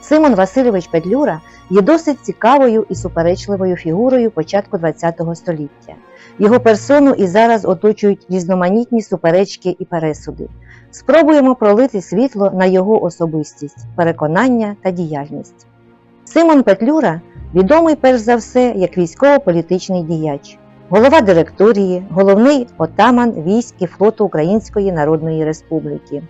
Симон Васильович Петлюра є досить цікавою і суперечливою фігурою початку ХХ століття. Його персону і зараз оточують різноманітні суперечки і пересуди. Спробуємо пролити світло на його особистість, переконання та діяльність. Симон Петлюра відомий перш за все як військово-політичний діяч, голова директорії, головний отаман військ і флоту Української Народної Республіки.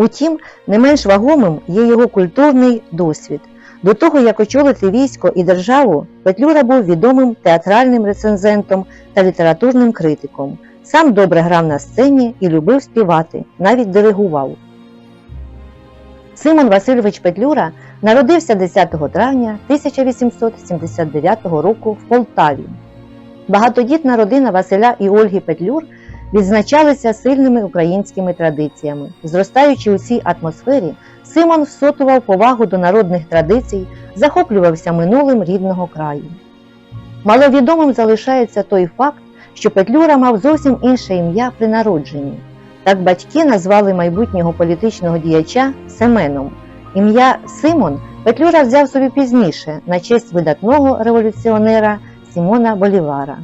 Утім, не менш вагомим є його культурний досвід. До того, як очолити військо і державу, Петлюра був відомим театральним рецензентом та літературним критиком. Сам добре грав на сцені і любив співати, навіть диригував. Симон Васильович Петлюра народився 10 травня 1879 року в Полтаві. Багатодітна родина Василя і Ольги Петлюр відзначалися сильними українськими традиціями. Зростаючи у цій атмосфері, Симон всотував повагу до народних традицій, захоплювався минулим рідного краю. Маловідомим залишається той факт, що Петлюра мав зовсім інше ім'я при народженні. Так батьки назвали майбутнього політичного діяча Семеном. Ім'я Симон Петлюра взяв собі пізніше на честь видатного революціонера Сімона Болівара.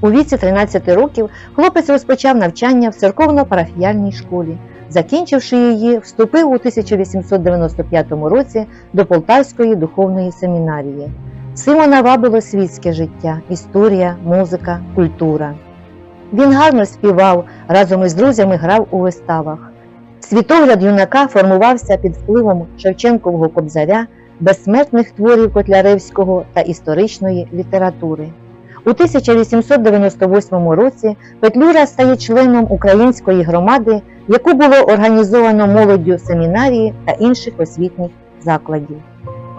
У віці 13 років хлопець розпочав навчання в церковно-парафіяльній школі. Закінчивши її, вступив у 1895 році до Полтавської духовної семінарії. Симона вабило світське життя, історія, музика, культура. Він гарно співав, разом із друзями грав у виставах. Світогляд юнака формувався під впливом Шевченкового кобзаря, безсмертних творів Котляревського та історичної літератури. У 1898 році Петлюра стає членом української громади, яку було організовано молоддю семінарії та інших освітніх закладів.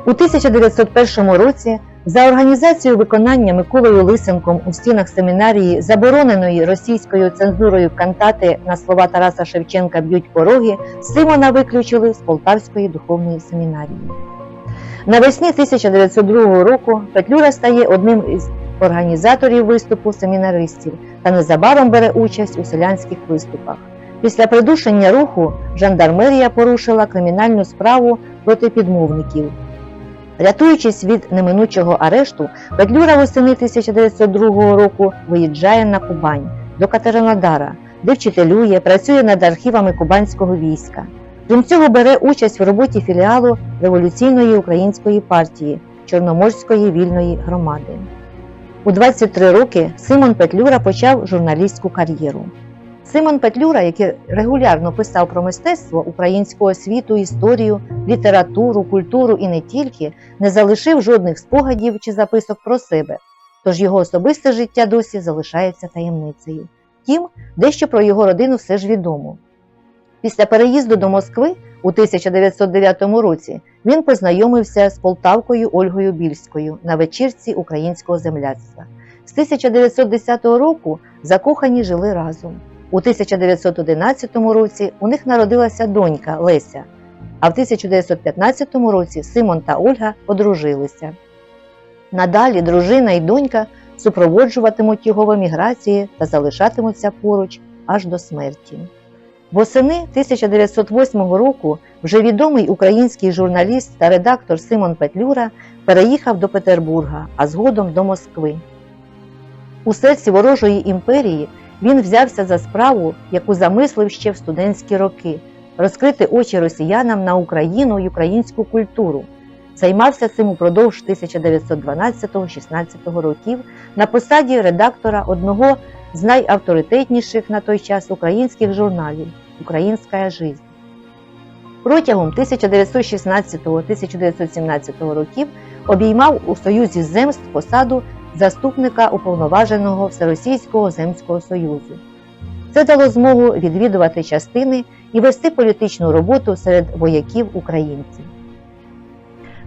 У 1901 році за організацією виконання Миколою Лисенком у стінах семінарії забороненої російською цензурою кантати на слова Тараса Шевченка б'ють пороги Симона виключили з Полтавської духовної семінарії. Навесні 1902 року Петлюра стає одним із організаторів виступу семінаристів та незабаром бере участь у селянських виступах. Після придушення руху жандармерія порушила кримінальну справу проти підмовників. Рятуючись від неминучого арешту, Петлюра восени 1902 року виїжджає на Кубань до Катеринодара, де вчителює, працює над архівами кубанського війська. Крім цього, бере участь в роботі філіалу Революційної української партії Чорноморської вільної громади. У 23 роки Симон Петлюра почав журналістську кар'єру. Симон Петлюра, який регулярно писав про мистецтво, українську освіту, історію, літературу, культуру і не тільки, не залишив жодних спогадів чи записок про себе, тож його особисте життя досі залишається таємницею. Втім, дещо про його родину все ж відомо. Після переїзду до Москви у 1909 році він познайомився з полтавкою Ольгою Більською на вечірці українського земляцтва. З 1910 року закохані жили разом. У 1911 році у них народилася донька Леся, а в 1915 році Симон та Ольга одружилися. Надалі дружина і донька супроводжуватимуть його в еміграції та залишатимуться поруч аж до смерті. Восени 1908 року вже відомий український журналіст та редактор Симон Петлюра переїхав до Петербурга, а згодом до Москви. У серці ворожої імперії він взявся за справу, яку замислив ще в студентські роки розкрити очі росіянам на Україну й українську культуру. Займався цим упродовж 1912-16 років на посаді редактора одного з найавторитетніших на той час українських журналів Українська жизнь. Протягом 1916-1917 років обіймав у Союзі земств посаду заступника уповноваженого Всеросійського земського союзу. Це дало змогу відвідувати частини і вести політичну роботу серед вояків українців.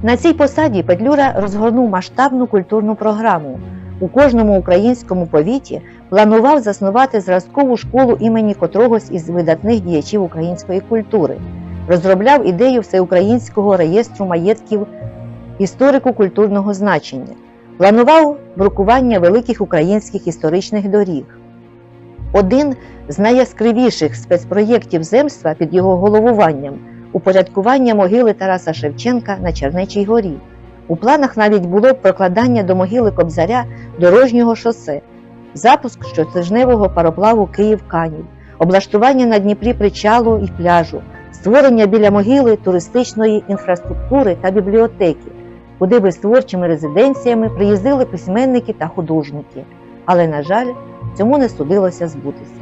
На цій посаді Петлюра розгорнув масштабну культурну програму. У кожному українському повіті планував заснувати зразкову школу імені котрогось із видатних діячів української культури, розробляв ідею всеукраїнського реєстру маєтків історико-культурного значення, планував брукування великих українських історичних доріг. Один з найяскравіших спецпроєктів земства під його головуванням упорядкування могили Тараса Шевченка на Чернечій горі. У планах навіть було прокладання до могили Кобзаря дорожнього шосе, запуск щотижневого пароплаву Київ-Канів, облаштування на Дніпрі причалу і пляжу, створення біля могили туристичної інфраструктури та бібліотеки, куди би з творчими резиденціями приїздили письменники та художники. Але, на жаль, цьому не судилося збутися.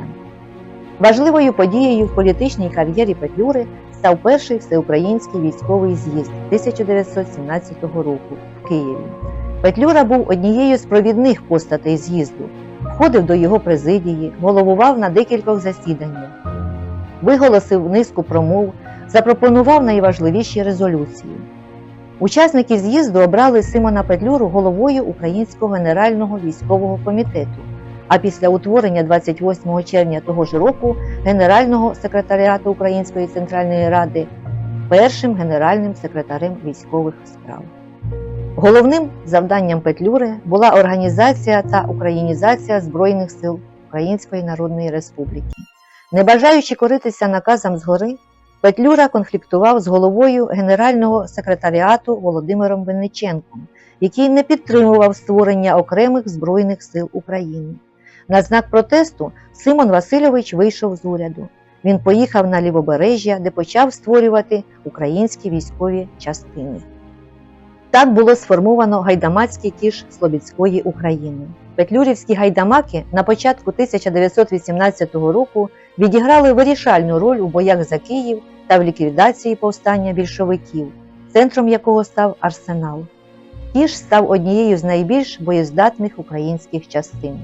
Важливою подією в політичній кар'єрі Петлюри став перший всеукраїнський військовий з'їзд 1917 року в Києві. Петлюра був однією з провідних постатей з'їзду, входив до його президії, головував на декількох засіданнях, виголосив низку промов, запропонував найважливіші резолюції. Учасники з'їзду обрали Симона Петлюру головою Українського генерального військового комітету, а після утворення 28 червня того ж року Генерального секретаріату Української центральної ради першим генеральним секретарем військових справ. Головним завданням Петлюри була організація та українізація Збройних сил Української Народної Республіки. Не бажаючи коритися наказам згори, Петлюра конфліктував з головою Генерального секретаріату Володимиром Винниченком, який не підтримував створення окремих Збройних сил України. На знак протесту Симон Васильович вийшов з уряду. Він поїхав на лівобережжя, де почав створювати українські військові частини. Так було сформовано гайдамацький кіш Слобідської України. Петлюрівські гайдамаки на початку 1918 року відіграли вирішальну роль у боях за Київ та в ліквідації повстання більшовиків, центром якого став Арсенал. Кіш став однією з найбільш боєздатних українських частин.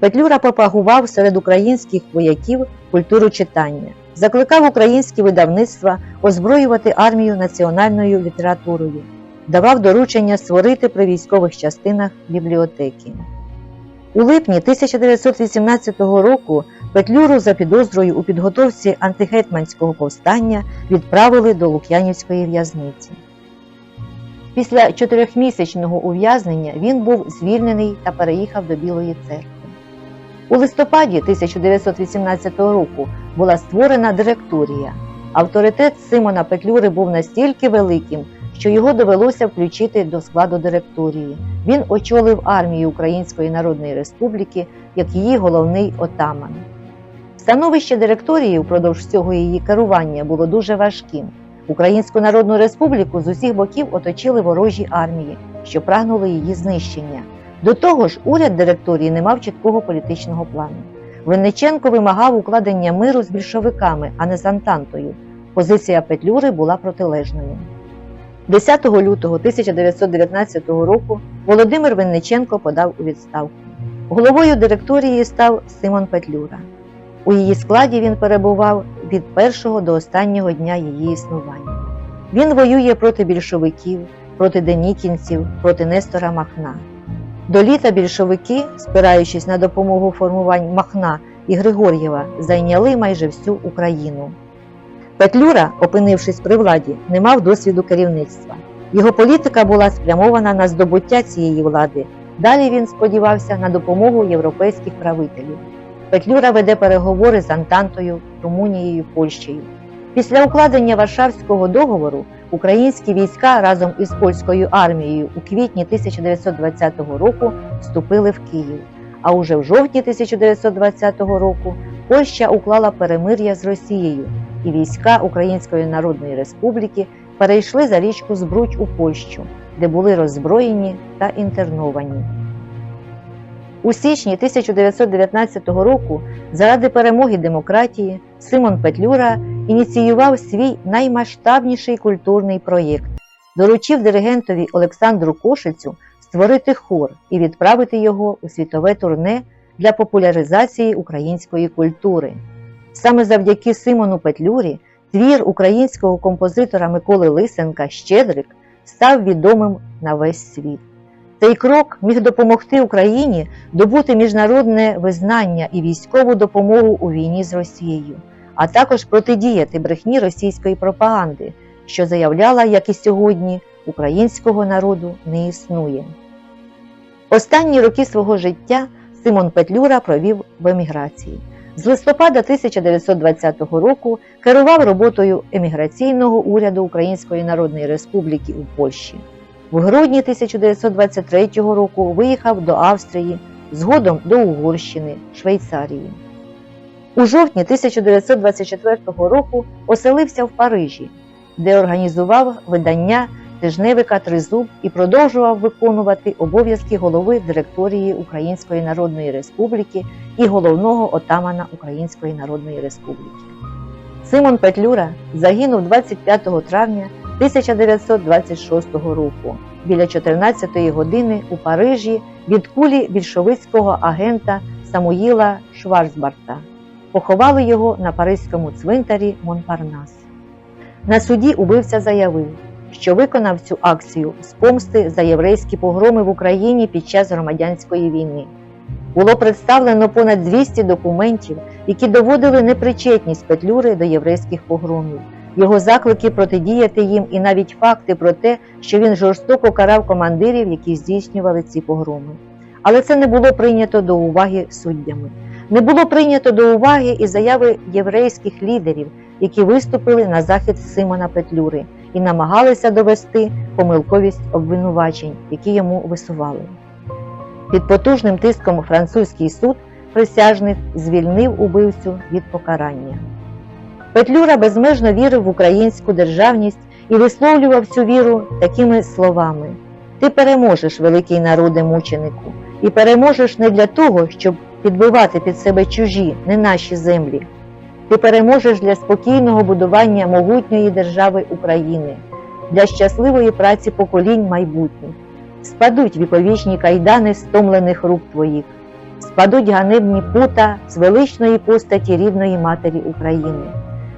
Петлюра пропагував серед українських вояків культуру читання, закликав українські видавництва озброювати армію національною літературою, давав доручення створити при військових частинах бібліотеки. У липні 1918 року Петлюру за підозрою у підготовці антигетьманського повстання відправили до Лук'янівської в'язниці. Після чотирьохмісячного ув'язнення він був звільнений та переїхав до Білої церкви. У листопаді 1918 року була створена директорія. Авторитет Симона Петлюри був настільки великим, що його довелося включити до складу директорії. Він очолив армію Української Народної Республіки як її головний отаман. Становище директорії впродовж всього її керування було дуже важким. Українську Народну Республіку з усіх боків оточили ворожі армії, що прагнули її знищення. До того ж, уряд директорії не мав чіткого політичного плану. Винниченко вимагав укладення миру з більшовиками, а не з Антантою. Позиція Петлюри була протилежною. 10 лютого 1919 року Володимир Винниченко подав у відставку. Головою директорії став Симон Петлюра. У її складі він перебував від першого до останнього дня її існування. Він воює проти більшовиків, проти денікінців, проти Нестора Махна. До літа більшовики, спираючись на допомогу формувань Махна і Григор'єва, зайняли майже всю Україну. Петлюра, опинившись при владі, не мав досвіду керівництва. Його політика була спрямована на здобуття цієї влади. Далі він сподівався на допомогу європейських правителів. Петлюра веде переговори з Антантою, Румунією, Польщею. Після укладення Варшавського договору українські війська разом із польською армією у квітні 1920 року вступили в Київ. А уже в жовтні 1920 року Польща уклала перемир'я з Росією, і війська Української Народної Республіки перейшли за річку Збруч у Польщу, де були роззброєні та інтерновані. У січні 1919 року, заради перемоги демократії, Симон Петлюра ініціював свій наймасштабніший культурний проєкт, доручив диригентові Олександру Кошицю створити хор і відправити його у світове турне для популяризації української культури. Саме завдяки Симону Петлюрі твір українського композитора Миколи Лисенка Щедрик став відомим на весь світ. Цей крок міг допомогти Україні добути міжнародне визнання і військову допомогу у війні з Росією, а також протидіяти брехні російської пропаганди, що заявляла, як і сьогодні, українського народу не існує. Останні роки свого життя Симон Петлюра провів в еміграції. З листопада 1920 року керував роботою еміграційного уряду Української Народної Республіки у Польщі. В грудні 1923 року виїхав до Австрії, згодом до Угорщини, Швейцарії. У жовтні 1924 року оселився в Парижі, де організував видання тижневика Тризуб і продовжував виконувати обов'язки голови директорії Української Народної Республіки і головного отамана Української Народної Республіки. Симон Петлюра загинув 25 травня 1926 року біля 14 години у Парижі від кулі більшовицького агента Самуїла Шварцбарта. Поховали його на паризькому цвинтарі Монпарнас. На суді убивця заявив, що виконав цю акцію з помсти за єврейські погроми в Україні під час громадянської війни. Було представлено понад 200 документів, які доводили непричетність Петлюри до єврейських погромів, його заклики протидіяти їм і навіть факти про те, що він жорстоко карав командирів, які здійснювали ці погроми. Але це не було прийнято до уваги суддями. Не було прийнято до уваги і заяви єврейських лідерів, які виступили на захід Симона Петлюри і намагалися довести помилковість обвинувачень, які йому висували. Під потужним тиском французький суд присяжних звільнив убивцю від покарання. Петлюра безмежно вірив в українську державність і висловлював цю віру такими словами: Ти переможеш, великий народе мученику, і переможеш не для того, щоб підбивати під себе чужі, не наші землі. Ти переможеш для спокійного будування могутньої держави України, для щасливої праці поколінь майбутніх. Спадуть віковічні кайдани стомлених рук твоїх, спадуть ганебні пута з величної постаті рідної матері України.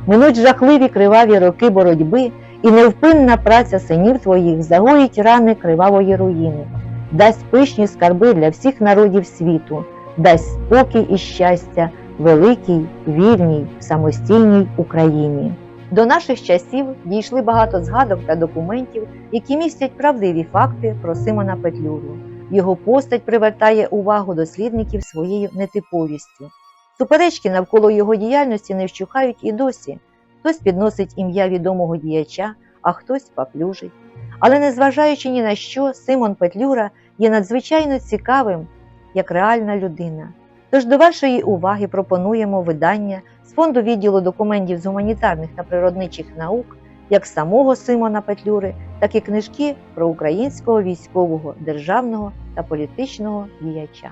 Минуть жахливі криваві роки боротьби, і невпинна праця синів твоїх загоїть рани кривавої руїни, дасть пишні скарби для всіх народів світу, дасть спокій і щастя великій, вільній, самостійній Україні. До наших часів дійшли багато згадок та документів, які містять правдиві факти про Симона Петлюру. Його постать привертає увагу дослідників своєю нетиповістю. Суперечки навколо його діяльності не вщухають і досі. Хтось підносить ім'я відомого діяча, а хтось паплюжить. Але незважаючи ні на що, Симон Петлюра є надзвичайно цікавим як реальна людина. Тож до вашої уваги пропонуємо видання з фонду відділу документів з гуманітарних та природничих наук як самого Симона Петлюри, так і книжки про українського військового, державного та політичного діяча.